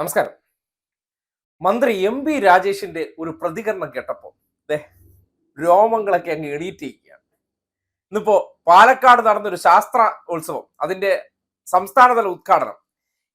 നമസ്കാരം. മന്ത്രി M P രാജേഷിന്റെ ഒരു പ്രതികരണം കേട്ടപ്പോൾ രോമങ്ങളൊക്കെ അങ്ങ് എണീറ്റിരിക്കുകയാണ് ഇന്നിപ്പോ പാലക്കാട് നടന്നൊരു ശാസ്ത്ര ഉത്സവം അതിന്റെ സംസ്ഥാനതല ഉദ്ഘാടനം.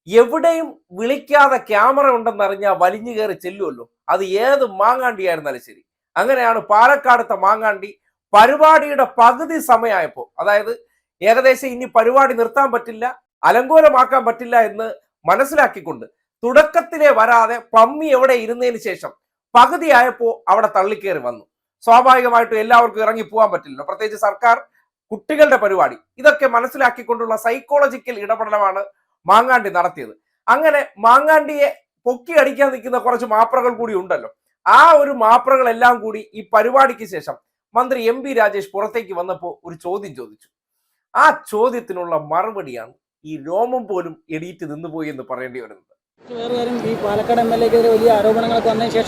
എവിടെയും വിളിക്കാതെ ക്യാമറ ഉണ്ടെന്നറിഞ്ഞാൽ വലിഞ്ഞു കയറി ചെല്ലുമല്ലോ അത് ഏത് മാങ്ങാണ്ടിയായിരുന്നാലും ശരി. അങ്ങനെയാണ് പാലക്കാടത്തെ മാങ്ങാണ്ടി പരിപാടിയുടെ പകുതി സമയമായപ്പോൾ അതായത് ഏകദേശം ഇനി പരിപാടി നിർത്താൻ പറ്റില്ല അലങ്കോലമാക്കാൻ പറ്റില്ല എന്ന് മനസ്സിലാക്കിക്കൊണ്ട് തുടക്കത്തിലെ വരാതെ പമ്മി എവിടെ ഇരുന്നതിന് ശേഷം പകുതിയായപ്പോൾ അവിടെ തള്ളിക്കേറി വന്നു. സ്വാഭാവികമായിട്ടും എല്ലാവർക്കും ഇറങ്ങി പോകാൻ പറ്റില്ലല്ലോ. പ്രത്യേകിച്ച് സർക്കാർ കുട്ടികളുടെ പരിപാടി ഇതൊക്കെ മനസ്സിലാക്കിക്കൊണ്ടുള്ള സൈക്കോളജിക്കൽ ഇടപെടലാണ് മാങ്ങാണ്ടി നടത്തിയത്. അങ്ങനെ മാങ്ങാണ്ടിയെ പൊക്കി അടിക്കാൻ നിൽക്കുന്ന കുറച്ച് മാപ്രകൾ കൂടി ഉണ്ടല്ലോ. ആ ഒരു മാപ്രകളെല്ലാം കൂടി ഈ പരിപാടിക്ക് ശേഷം മന്ത്രി എം പി രാജേഷ് പുറത്തേക്ക് വന്നപ്പോൾ ഒരു ചോദ്യം ചോദിച്ചു. ആ ചോദ്യത്തിനുള്ള മറുപടിയാണ് ഈ രോമം പോലും എണീറ്റ് നിന്നുപോയി എന്ന് പറയേണ്ടി വരുന്നത്.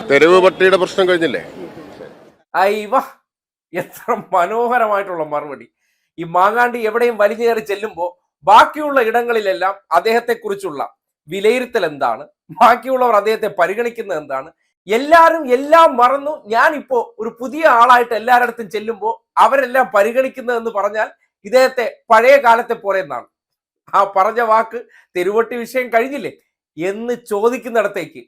തെരുവ് പട്ടിയുടെ പ്രശ്നം കഴിഞ്ഞില്ലേ? അയ്വ എത്ര മനോഹരമായിട്ടുള്ള മറുപടി. ഈ മാങ്ങാണ്ടി എവിടെയും വലിഞ്ഞു കയറി ചെല്ലുമ്പോൾ ബാക്കിയുള്ള ഇടങ്ങളിലെല്ലാം അദ്ദേഹത്തെ കുറിച്ചുള്ള വിലയിരുത്തൽ എന്താണ്? ബാക്കിയുള്ളവർ അദ്ദേഹത്തെ പരിഗണിക്കുന്നത് എന്താണ്? എല്ലാരും എല്ലാം മറന്നു. ഞാൻ ഇപ്പോ ഒരു പുതിയ ആളായിട്ട് എല്ലാവരുടെ ചെല്ലുമ്പോ ചെല്ലുമ്പോൾ അവരെല്ലാം പരിഗണിക്കുന്നതെന്ന് പറഞ്ഞാൽ ഇദ്ദേഹത്തെ പഴയ കാലത്തെ പോലെ എന്നാണ്. ആ പറഞ്ഞ വാക്ക് തെരുവട്ടി വിഷയം കഴിഞ്ഞില്ലേ? എന്ന് ചോദിക്കുന്നിടത്തേക്ക്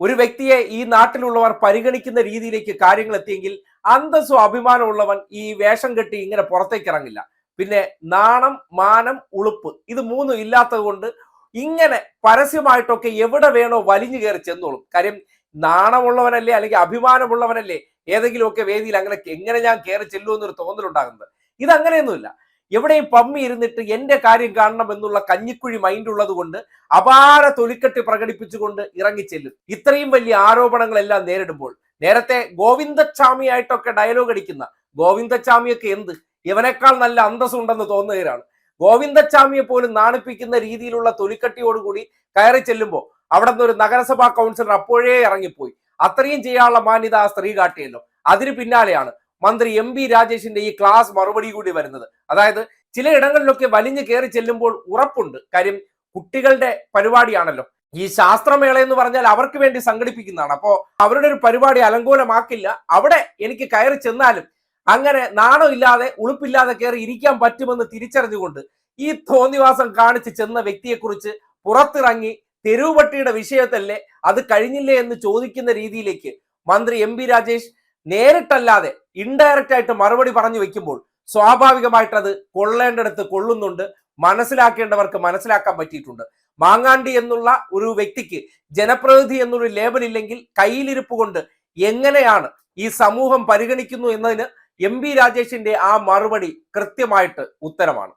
ഒരു വ്യക്തിയെ ഈ നാട്ടിലുള്ളവർ പരിഗണിക്കുന്ന രീതിയിലേക്ക് കാര്യങ്ങൾ എത്തിയെങ്കിൽ അന്തസ്സോ അഭിമാനമുള്ളവൻ ഈ വേഷം കെട്ടി ഇങ്ങനെ പുറത്തേക്ക് ഇറങ്ങില്ല പിന്നെ നാണം മാനം ഉളുപ്പ് ഇത് മൂന്നും ഇല്ലാത്തത് ഇങ്ങനെ പരസ്യമായിട്ടൊക്കെ എവിടെ വേണോ വലിഞ്ഞു കയറി ചെന്നോളും. കാര്യം നാണമുള്ളവനല്ലേ അല്ലെങ്കിൽ അഭിമാനമുള്ളവനല്ലേ ഏതെങ്കിലുമൊക്കെ വേദിയിൽ അങ്ങനെ എങ്ങനെ ഞാൻ കയറി ചെല്ലുമെന്നൊരു തോന്നലുണ്ടാകുന്നത്. ഇതങ്ങനെയൊന്നുമില്ല. എവിടെയും പമ്മി ഇരുന്നിട്ട് എന്റെ കാര്യം കാണണം എന്നുള്ള കഞ്ഞിക്കുഴി മൈൻഡ് ഉള്ളത് കൊണ്ട് അപാര തൊലിക്കെട്ട് പ്രകടിപ്പിച്ചുകൊണ്ട് ഇറങ്ങിച്ചെല്ലും. ഇത്രയും വലിയ ആരോപണങ്ങളെല്ലാം നേരിടുമ്പോൾ നേരത്തെ ഗോവിന്ദച്ചാമിയായിട്ടൊക്കെ ഡയലോഗ് അടിക്കുന്ന ഗോവിന്ദച്ചാമിയൊക്കെ എന്ത്? ഇവനേക്കാൾ നല്ല അന്തസ്സുണ്ടെന്ന് തോന്നുകയാണ് ഗോവിന്ദച്ചാമിയെ പോലും നാണിപ്പിക്കുന്ന രീതിയിലുള്ള തൊലിക്കട്ടിയോടുകൂടി കയറി ചെല്ലുമ്പോൾ അവിടെ നിന്ന് ഒരു നഗരസഭാ കൗൺസിലർ അപ്പോഴേ ഇറങ്ങിപ്പോയി. അത്രയും ചെയ്യാനുള്ള മാന്യത ആ സ്ത്രീ കാട്ടിയല്ലോ. അതിന് പിന്നാലെയാണ് മന്ത്രി എം പി രാജേഷിന്റെ ഈ ക്ലാസ് മറുപടി കൂടി വരുന്നത്. അതായത് ചില ഇടങ്ങളിലൊക്കെ വലിഞ്ഞു കയറി ചെല്ലുമ്പോൾ ഉറപ്പുണ്ട്. കാര്യം കുട്ടികളുടെ പരിപാടിയാണല്ലോ. ഈ ശാസ്ത്രമേള എന്ന് പറഞ്ഞാൽ അവർക്ക് വേണ്ടി സംഘടിപ്പിക്കുന്നതാണ്. അപ്പോ അവരുടെ ഒരു പരിപാടി അലങ്കോലമാക്കില്ല. അവിടെ എനിക്ക് കയറി ചെന്നാലും അങ്ങനെ നാണമില്ലാതെ ഉളുപ്പില്ലാതെ കയറി ഇരിക്കാൻ പറ്റുമെന്ന് തിരിച്ചറിഞ്ഞുകൊണ്ട് ഈ തോന്നിവാസം കാണിച്ച് ചെന്ന വ്യക്തിയെക്കുറിച്ച് പുറത്തിറങ്ങി തെരുവുപട്ടിയുടെ വിഷയത്തല്ലേ അത് കഴിഞ്ഞില്ലേ എന്ന് ചോദിക്കുന്ന രീതിയിലേക്ക് മന്ത്രി എം രാജേഷ് നേരിട്ടല്ലാതെ ഇൻഡയറക്റ്റ് ആയിട്ട് മറുപടി പറഞ്ഞു വെക്കുമ്പോൾ സ്വാഭാവികമായിട്ട് അത് കൊള്ളേണ്ടടുത്ത് കൊള്ളുന്നുണ്ട്. മനസ്സിലാക്കേണ്ടവർക്ക് മനസ്സിലാക്കാൻ പറ്റിയിട്ടുണ്ട്. മാങ്ങാണ്ടി എന്നുള്ള ഒരു വ്യക്തിക്ക് ജനപ്രതിനിധി എന്നൊരു ലേബൽ ഇല്ലെങ്കിൽ കയ്യിലിരിപ്പ് കൊണ്ട് എങ്ങനെയാണ് ഈ സമൂഹം പരിഗണിക്കുന്നു എന്നതിന് എം രാജേഷിന്റെ ആ മറുപടി കൃത്യമായിട്ട് ഉത്തരമാണ്.